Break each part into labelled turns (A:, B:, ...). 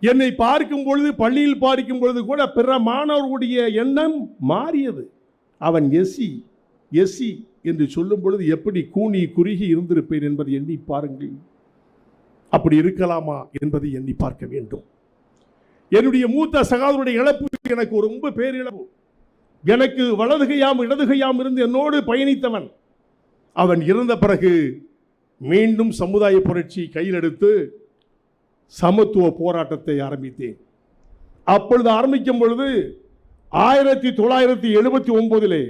A: என்னை பார்க்கும் பொழுது பள்ளியில் பார்க்கும் பொழுது கூட பிற மாணவர்களுடைய எண்ணம் மாறியது. அவன் எஸ்சி எஸ்சி என்று சொல்லும் பொழுது எப்படி கூனி குறுகி இருந்திருப்பேன் என்பதை எண்ணி பாருங்கள். அப்படி இருக்கலாமா என்பதை எண்ணி பார்க்க வேண்டும். என்னுடைய மூத்த சகாதருடைய இழப்பு எனக்கு ரொம்ப பேரிழப்பு. எனக்கு வலதுகையாம் இடதுகையாம் இருந்து என்னோடு பயணித்தவன். அவன் இறந்த பிறகு மீண்டும் சமுதாய புரட்சி கையில் எடுத்து சமத்துவ போராட்டத்தை ஆரம்பித்தேன். அப்பொழுது ஆரம்பிக்கும் பொழுது ஆயிரத்தி தொள்ளாயிரத்தி எழுபத்தி ஒன்பதிலே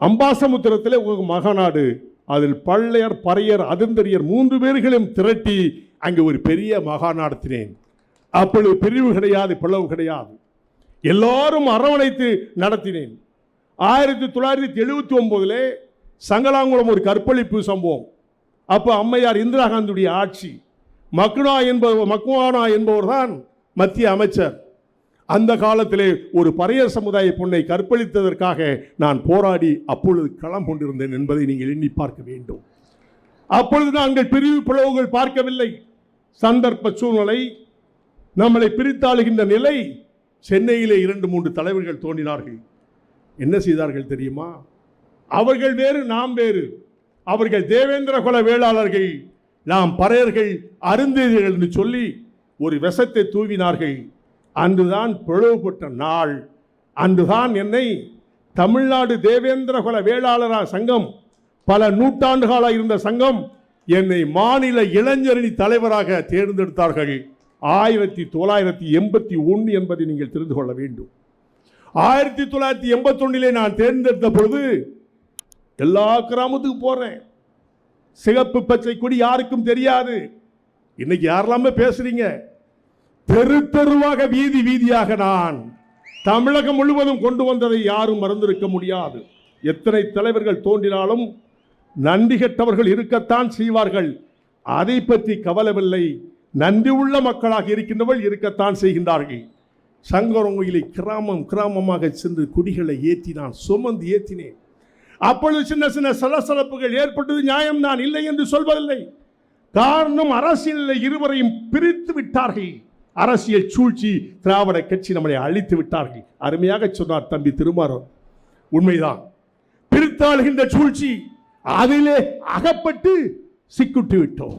A: அம்பாசமுத்திரத்தில் ஒரு மகாநாடு அதில் பள்ளையர் பறையர் அதிர்ந்தரியர் மூன்று பேர்களையும் திரட்டி அங்கே ஒரு பெரிய மகா நடத்தினேன். அப்பொழுது பிரிவு கிடையாது பிளவு கிடையாது. எல்லாரும் அரவணைத்து நடத்தினேன். ஆயிரத்தி தொள்ளாயிரத்தி எழுபத்தி ஒம்போதில் சங்கலாங்குளம் ஒரு கற்பழிப்பு சம்பவம். அப்போ அம்மையார் இந்திரா காந்தியுடைய ஆட்சி. மக்னா என்பவர் மக்வானா என்பவர் தான் மத்திய அமைச்சர். அந்த காலத்திலே ஒரு பறைய சமுதாய பொண்ணை கற்பழித்ததற்காக நான் போராடி அப்பொழுது களம் கொண்டிருந்தேன் என்பதை நீங்கள் எண்ணி பார்க்க வேண்டும். அப்பொழுது நாங்கள் பிரிவு பிளவுகள் பார்க்கவில்லை. சந்தர்ப்ப சூழ்நிலை நம்மளை பிரித்தாளுகின்ற நிலை சென்னையிலே இரண்டு மூன்று தலைவர்கள் தோன்றினார்கள். என்ன செய்தார்கள் தெரியுமா? அவர்கள் வேறு நாம் வேறு. அவர்கள் தேவேந்திர குல வேளாளர்கள் நாம் பறையர்கள் அருந்தீர்கள் என்று சொல்லி ஒரு விஷத்தை தூவினார்கள். அன்றுதான் பிளவுபட்ட நாள். அன்றுதான் என்னை தமிழ்நாடு தேவேந்திர குல வேளாளரா சங்கம் பல நூற்றாண்டுகளாக இருந்த சங்கம் என்னை மாநில இளைஞரணி தலைவராக தேர்ந்தெடுத்தார்கள். ஆயிரத்தி தொள்ளாயிரத்தி எண்பத்தி ஒன்று என்பதை நீங்கள் தெரிந்து கொள்ள வேண்டும். ஆயிரத்தி தொள்ளாயிரத்தி எண்பத்தொன்னிலே நான் தேர்ந்தெடுத்த பொழுது எல்லா கிராமத்துக்கு போகிறேன் சிகப்பு பச்சை கொடி யாருக்கும் தெரியாது. இன்னைக்கு யாரெல்லாமே பேசுறீங்க? தெரு தெருவாக வீதி வீதியாக நான் தமிழகம் முழுவதும் கொண்டு வந்ததை யாரும் மறந்திருக்க முடியாது. எத்தனை தலைவர்கள் தோன்றினாலும் நன்றி கெட்டவர்கள் இருக்கத்தான் செய்வார்கள். அதை பற்றி கவலவில்லை. நன்றி உள்ள மக்களாக இருக்கின்றவர்கள் இருக்கத்தான் செய்கின்றார்கள். சங்கரங்கோயிலை கிராமம் கிராமமாக சென்று குடிகளை ஏற்றி நான் சுமந்து ஏற்றினேன். அப்பொழுது சின்ன சின்ன சலசலப்புகள் ஏற்பட்டது. நியாயம் நான் இல்லை என்று சொல்வதில்லை. காரணம் அரசியலில் இருவரையும் பிரித்து விட்டார்கள். அரசியல் சூழ்ச்சி திராவிட கட்சி நம்மளை அழித்து விட்டார்கள். அருமையாக சொன்னார் தம்பி திருமாறோ உண்மைதான். பிரித்தாளுகின்ற சூழ்ச்சி அதிலே அகப்பட்டு சிக்குட்டு விட்டோம்.